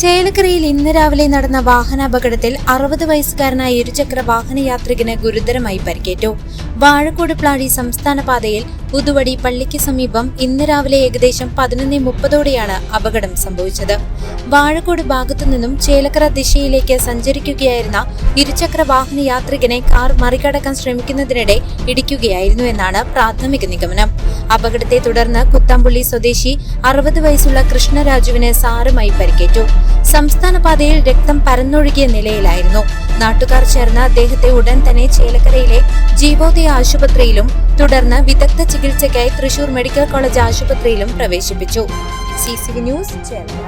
ചേലക്കരയിൽ ഇന്ന് രാവിലെ നടന്ന വാഹനാപകടത്തിൽ അറുപത് വയസ്സുകാരനായ ഇരുചക്ര വാഹന യാത്രികന് ഗുരുതരമായി പരിക്കേറ്റു. വാഴക്കോട് പ്ലാഴി സംസ്ഥാന പാതയിൽ പുതുവടി പള്ളിക്ക് സമീപം ഇന്ന് രാവിലെ ഏകദേശം പതിനൊന്ന് മുപ്പതോടെയാണ് അപകടം സംഭവിച്ചത്. വാഴക്കോട് ഭാഗത്തു നിന്നും ചേലക്കര ദിശയിലേക്ക് സഞ്ചരിക്കുകയായിരുന്ന ഇരുചക്ര വാഹന യാത്രികനെ കാർ മറികടക്കാൻ ശ്രമിക്കുന്നതിനിടെ ഇടിക്കുകയായിരുന്നു എന്നാണ് പ്രാഥമിക നിഗമനം. അപകടത്തെ തുടർന്ന് കുത്താമ്പുള്ളി സ്വദേശി അറുപത് വയസ്സുള്ള കൃഷ്ണരാജുവിന് സാരമായി പരിക്കേറ്റു. സംസ്ഥാന പാതയിൽ രക്തം പരന്നൊഴുകിയ നിലയിലായിരുന്നു നാട്ടുകാർ ചേർന്ന് അദ്ദേഹത്തെ ഉടൻ തന്നെ ചേലക്കരയിലെ ജീവോദയ ആശുപത്രിയിലും തുടർന്ന് വിദഗ്ധ ചികിത്സയ്ക്കായി തൃശൂർ മെഡിക്കൽ കോളേജ് ആശുപത്രിയിലും പ്രവേശിപ്പിച്ചു. C news Chelakkara.